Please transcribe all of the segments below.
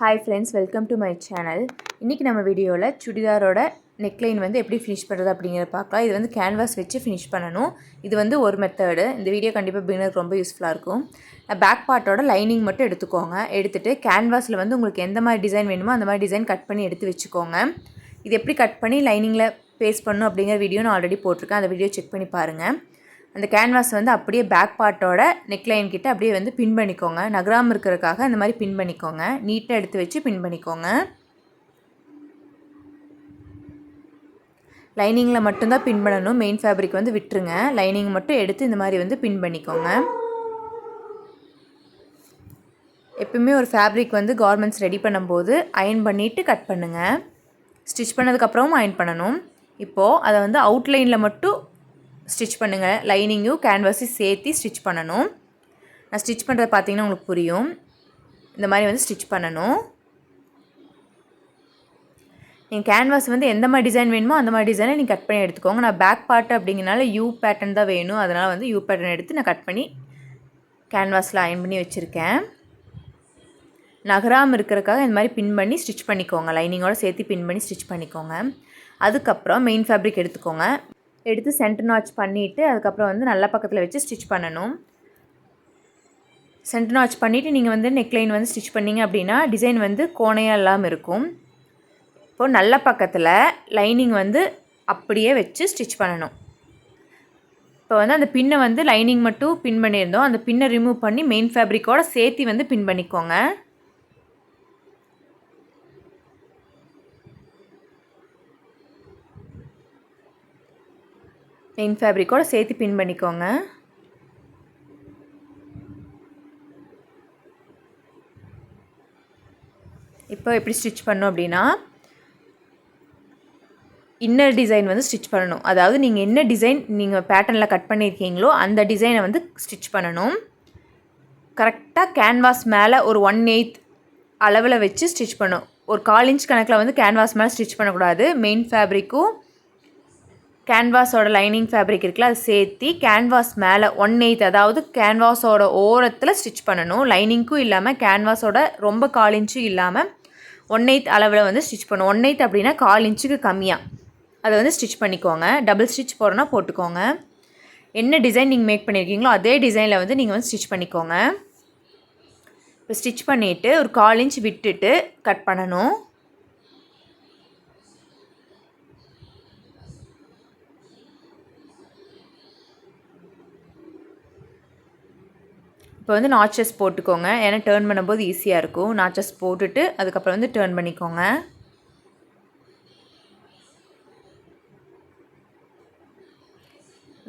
Hi friends welcome to my channel இன்றைக்கி நம்ம வீடியோவில் சுடிதாரோட நெக்லைன் வந்து எப்படி ஃபினிஷ் பண்ணுறது அப்படிங்கிறத பார்க்கலாம். இது வந்து கேன்வாஸ் வச்சு ஃபினிஷ் பண்ணணும். இது வந்து ஒரு மெத்தடு இந்த வீடியோ கண்டிப்பாக பிகினருக்கு ரொம்ப யூஸ்ஃபுல்லாக இருக்கும். பேக் பார்ட்டோட லைனிங் மட்டும் எடுத்துக்கோங்க. எடுத்துகிட்டு கேன்வாஸில் வந்து உங்களுக்கு எந்த மாதிரி டிசைன் வேணுமோ அந்த மாதிரி டிசைன் கட் பண்ணி எடுத்து வச்சுக்கோங்க. இது எப்படி கட் பண்ணி லைனிங்கில் பேஸ்ட் பண்ணணும் அப்படிங்கிற வீடியோ நான் ஆல்ரெடி போட்டிருக்கேன். அந்த வீடியோ செக் பண்ணி பாருங்கள் அந்த கேன்வாஸ் வந்து அப்படியே பேக் பார்ட்டோட நெக்லைன் கிட்ட அப்படியே வந்து பின் பண்ணிக்கோங்க. நகராமல் இருக்கிறதுக்காக இந்த மாதிரி பின் பண்ணிக்கோங்க. நீட்டாக எடுத்து வச்சு பின் பண்ணிக்கோங்க. லைனிங்கில் மட்டும்தான் பின் பண்ணணும். மெயின் ஃபேப்ரிக் வந்து விட்டுருங்க. லைனிங் மட்டும் எடுத்து இந்த மாதிரி வந்து பின் பண்ணிக்கோங்க. எப்பவுமே ஒரு ஃபேப்ரிக் வந்து கார்மெண்ட்ஸ் ரெடி பண்ணும்போது அயன் பண்ணிவிட்டு கட் பண்ணுங்கள் ஸ்டிச் பண்ணதுக்கப்புறமும் அயன் பண்ணணும். இப்போது அதை வந்து அவுட்லைனில் மட்டும் ஸ்டிச் பண்ணுங்கள் லைனிங்கும் கேன்வாஸையும் சேர்த்து ஸ்டிச் பண்ணணும். நான் ஸ்டிச் பண்ணுறது பார்த்தீங்கன்னா உங்களுக்கு புரியும். இந்த மாதிரி வந்து ஸ்டிச் பண்ணணும். நீங்கள் கேன்வாஸ் வந்து எந்த மாதிரி டிசைன் வேணுமோ அந்த மாதிரி டிசைனை நீங்கள் கட் பண்ணி எடுத்துக்கோங்க. நான் பேக் பார்ட் அப்படிங்கிறனால யூ பேட்டர்ன் தான் வேணும். அதனால் வந்து யூ பேட்டர்ன் எடுத்து நான் கட் பண்ணி கேன்வாஸில் அயன் பண்ணி வச்சுருக்கேன். நகராமல் இருக்கிறதுக்காக இந்த மாதிரி பின் பண்ணி ஸ்டிச் பண்ணிக்கோங்க. லைனிங்கோட சேர்த்து பின் பண்ணி ஸ்டிச் பண்ணிக்கோங்க. அதுக்கப்புறம் மெயின் ஃபேப்ரிக் எடுத்துக்கோங்க. எடுத்து சென்டர் நாச் பண்ணிவிட்டு அதுக்கப்புறம் வந்து நல்ல பக்கத்தில் வச்சு ஸ்டிச் பண்ணணும். சென்டர் நாச் பண்ணிவிட்டு நீங்கள் வந்து நெக்லைன் வந்து ஸ்டிச் பண்ணிங்க அப்படின்னா டிசைன் வந்து கோணையாக இல்லாமல் இருக்கும். இப்போது நல்ல பக்கத்தில் லைனிங் வந்து அப்படியே வச்சு ஸ்டிச் பண்ணணும். இப்போ வந்து அந்த பின்னை வந்து லைனிங் மட்டும் பின் பண்ணியிருந்தோம். அந்த பின்னை ரிமூவ் பண்ணி மெயின் ஃபேப்ரிக்கோட சேர்த்து வந்து பின் பண்ணிக்கோங்க. மெயின் ஃபேப்ரிக்கோடு சேர்த்து பின் பண்ணிக்கோங்க. இப்போ எப்படி ஸ்டிச் பண்ணோம் அப்படின்னா இன்னர் டிசைன் வந்து ஸ்டிச் பண்ணணும். அதாவது நீங்கள் என்ன டிசைன் நீங்கள் பேட்டர்னில் கட் பண்ணியிருக்கீங்களோ அந்த டிசைனை வந்து ஸ்டிச் பண்ணணும். கரெக்டாக கேன்வாஸ் மேலே ஒரு ஒன் எயித் அளவில் வச்சு ஸ்டிச் பண்ணும் ஒரு கால் இன்ச் கணக்கில் வந்து கேன்வாஸ் மேலே ஸ்டிச் பண்ணக்கூடாது. மெயின் ஃபேப்ரிக்கும் கேன்வாஸோட லைனிங் ஃபேப்ரிக் இருக்குல்ல அதை சேர்த்து கேன்வாஸ் மேலே ஒன் எயித் அதாவது கேன்வாஸோட ஓரத்தில் ஸ்டிச் பண்ணணும். லைனிங்க்கும் இல்லாமல் கேன்வாஸோட ரொம்ப கால் இன்ச்சும் இல்லாமல் ஒன் எயித் அளவில் வந்து ஸ்டிச் பண்ணணும். ஒன் எயித் அப்படின்னா கால் இன்ச்சுக்கு கம்மியாக அதை வந்து ஸ்டிச் பண்ணிக்கோங்க. டபுள் ஸ்டிச் போகிறோன்னா போட்டுக்கோங்க. என்ன டிசைன் நீங்கள் மேக் பண்ணியிருக்கீங்களோ அதே டிசைனில் வந்து நீங்கள் வந்து ஸ்டிச் பண்ணிக்கோங்க. இப்போ ஸ்டிச் பண்ணிவிட்டு ஒரு கால் இன்ச் விட்டுட்டு கட் பண்ணணும். இப்போ வந்து நாச்சஸ் போட்டுக்கோங்க. ஏன்னா டேர்ன் பண்ணும்போது ஈஸியாக இருக்கும். நாச்சஸ் போட்டுட்டு அதுக்கப்புறம் வந்து டேர்ன் பண்ணிக்கோங்க.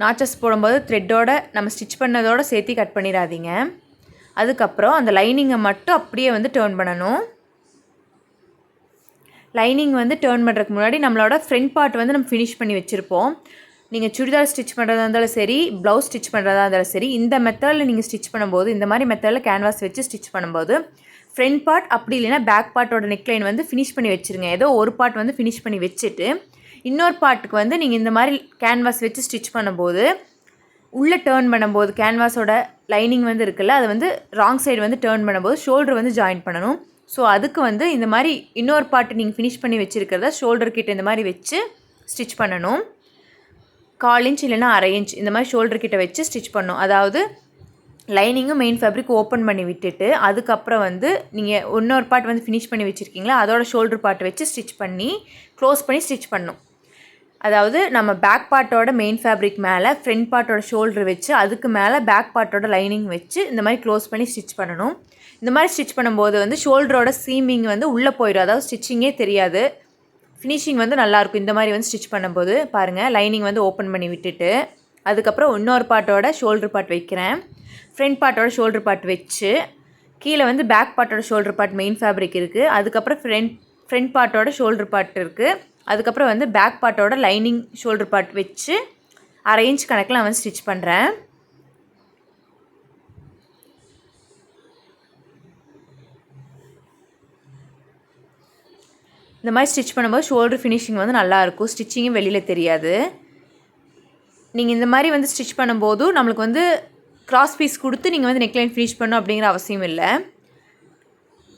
நாச்சஸ் போடும்போது த்ரெட்டோட நம்ம ஸ்டிச் பண்ணதோட சேர்த்து கட் பண்ணிடாதீங்க. அதுக்கப்புறம் அந்த லைனிங்கை மட்டும் அப்படியே வந்து டேர்ன் பண்ணணும். லைனிங் வந்து டேர்ன் பண்ணுறதுக்கு முன்னாடி நம்மளோட ஃப்ரண்ட் பார்ட் வந்து நம்ம ஃபினிஷ் பண்ணி வச்சுருப்போம். நீங்கள் சுடிதார் ஸ்டிச் பண்ணுறதா இருந்தாலும் சரி ப்ளவுஸ் ஸ்டிச் பண்ணுறதா இருந்தாலும் சரி இந்த மெத்தடில் நீங்கள் ஸ்டிச் பண்ணும்போது இந்த மாதிரி மெத்தடில் கேன்வாஸ் வச்சு ஸ்டிச் பண்ணும்போது ஃப்ரண்ட் பார்ட் அப்படி இல்லைன்னா பேக் பார்ட்டோட நெக்லைன் வந்து ஃபினிஷ் பண்ணி வச்சுருங்க. ஏதோ ஒரு பார்ட் வந்து ஃபினிஷ் பண்ணி வச்சுட்டு இன்னொரு பார்ட்டுக்கு வந்து நீங்கள் இந்த மாதிரி கேன்வாஸ் வச்சு ஸ்டிச் பண்ணும்போது உள்ளே டேர்ன் பண்ணும்போது கேன்வாஸோட லைனிங் வந்து இருக்குல்ல அதை வந்து ராங் சைடு வந்து டேர்ன் பண்ணும்போது ஷோல்டர் வந்து ஜாயின் பண்ணணும். ஸோ அதுக்கு வந்து இந்த மாதிரி இன்னொரு பார்ட் நீங்கள் ஃபினிஷ் பண்ணி வச்சுருக்கிறத ஷோல்டர் கிட்ட இந்த மாதிரி வச்சு ஸ்டிச் பண்ணணும். கால் இன்ச் இல்லைனா அரை இன்ச் இந்த மாதிரி ஷோல்டர் கிட்ட வச்சு ஸ்டிச் பண்ணும். அதாவது லைனிங்கும் மெயின் ஃபேப்ரிக் ஓப்பன் பண்ணி விட்டுட்டு அதுக்கப்புறம் வந்து நீங்கள் இன்னொரு பார்ட் வந்து ஃபினிஷ் பண்ணி வச்சுருக்கீங்களா? அதோட ஷோல்டர் பார்ட் வச்சு ஸ்டிச் பண்ணி க்ளோஸ் பண்ணி ஸ்டிச் பண்ணும். அதாவது நம்ம பேக் பார்ட்டோட மெயின் ஃபேப்ரிக் மேலே ஃப்ரண்ட் பார்ட்டோட ஷோல்டர் வச்சு அதுக்கு மேலே பேக் பார்ட்டோட லைனிங் வச்சு இந்த மாதிரி க்ளோஸ் பண்ணி ஸ்டிச் பண்ணணும். இந்த மாதிரி ஸ்டிச் பண்ணும்போது வந்து ஷோல்டரோட சீமிங் வந்து உள்ளே போயிடும். அதாவது ஸ்டிச்சிங்கே தெரியாது. ஃபினிஷிங் வந்து நல்லாயிருக்கும் இந்த மாதிரி வந்து ஸ்டிச் பண்ணும்போது பாருங்கள் லைனிங் வந்து ஓப்பன் பண்ணி விட்டுட்டு அதுக்கப்புறம் இன்னொரு பார்ட்டோட ஷோல்டர் பார்ட் வைக்கிறேன். ஃப்ரண்ட் பார்ட்டோட ஷோல்டர் பார்ட் வச்சு கீழே வந்து பேக் பார்ட்டோட ஷோல்டர் பார்ட் மெயின் ஃபேப்ரிக் இருக்குது அதுக்கப்புறம் ஃப்ரண்ட் ஃப்ரண்ட் பார்ட்டோட ஷோல்டர் பார்ட் இருக்குது அதுக்கப்புறம் வந்து பேக் பார்ட்டோட லைனிங் ஷோல்டர் பார்ட் வச்சு அரை இன்ச் கணக்கில் நான் வந்து ஸ்டிச் பண்ணுறேன் இந்த மாதிரி ஸ்டிச் பண்ணும்போது ஷோல்டர் ஃபினிஷிங் வந்து நல்லாயிருக்கும். ஸ்டிச்சிங்கும் வெளியில் தெரியாது. நீங்கள் இந்த மாதிரி வந்து ஸ்டிச் பண்ணும்போது நம்மளுக்கு வந்து கிராஸ் பீஸ் கொடுத்து நீங்கள் வந்து நெக்லைன் ஃபினிஷ் பண்ணணும் அப்படிங்கிற அவசியம் இல்லை.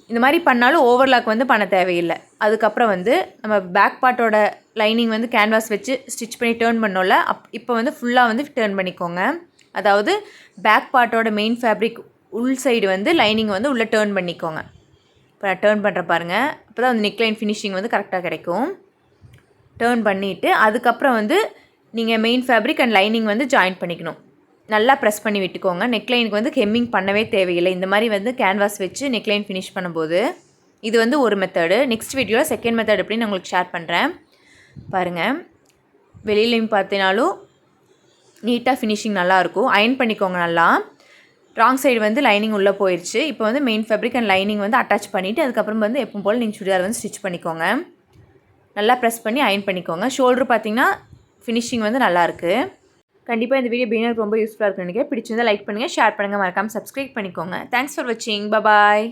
இந்த மாதிரி பண்ணாலும் ஓவர்லாக் வந்து பண்ண தேவையில்லை. அதுக்கப்புறம் வந்து நம்ம பேக் பார்ட்டோட லைனிங் வந்து கேன்வாஸ் வச்சு ஸ்டிச் பண்ணி டேர்ன் பண்ணோம்ல அப் இப்போ வந்து ஃபுல்லாக வந்து டேர்ன் பண்ணிக்கோங்க. அதாவது பேக் பார்ட்டோட மெயின் ஃபேப்ரிக் உள் சைடு வந்து லைனிங் வந்து உள்ளே டேர்ன் பண்ணிக்கோங்க. இப்போ நான் டேர்ன் பண்ணுற பாருங்கள் அப்போ தான் வந்து நெக்லைன் ஃபினிஷிங் வந்து கரெக்டாக கிடைக்கும். டேர்ன் பண்ணிவிட்டு அதுக்கப்புறம் வந்து நீங்கள் மெயின் ஃபேப்ரிக் அண்ட் லைனிங் வந்து ஜாயின் பண்ணிக்கணும். நல்லா ப்ரெஸ் பண்ணி விட்டுக்கோங்க. நெக்லைனுக்கு வந்து ஹெம்மிங் பண்ணவே தேவையில்லை. இந்த மாதிரி வந்து கேன்வாஸ் வச்சு நெக்லைன் ஃபினிஷ் பண்ணும்போது இது வந்து ஒரு மெத்தடு நெக்ஸ்ட் வீடியோவில் செகண்ட் மெத்தட் எப்படின்னு நான் உங்களுக்கு ஷேர் பண்ணுறேன் பாருங்கள் வெளியிலையும் பார்த்தினாலும் நீட்டாக ஃபினிஷிங் நல்லாயிருக்கும் அயன் பண்ணிக்கோங்க நல்லா. ராங் சைடு வந்து லைனிங் உள்ளே போயிடுச்சு இப்போ வந்து மெயின் ஃபேப்ரிக் அண்ட் லைனிங் வந்து அட்டாச் பண்ணிவிட்டு அதுக்கப்புறம் வந்து எப்பவும் போல் நீங்கள் சுடிதார் வந்து ஸ்டிச் பண்ணிக்கோங்க. நல்லா ப்ரெஸ் பண்ணி அயன் பண்ணிக்கோங்க. ஷோல்டர் பார்த்தீங்கன்னா ஃபினிஷிங் வந்து நல்லாயிருக்கு கண்டிப்பாக இந்த வீடியோ பிகினருக்கு ரொம்ப யூஸ்ஃபுல்லாக இருக்குன்னு நினைக்கிறேன். பிடிச்சிருந்தா லைக் பண்ணுங்கள் ஷேர் பண்ணுங்கள் மறக்காமல் சப்ஸ்கிரைப் பண்ணிக்கோங்க. தேங்க்ஸ் ஃபார் வாட்சிங் பபாய்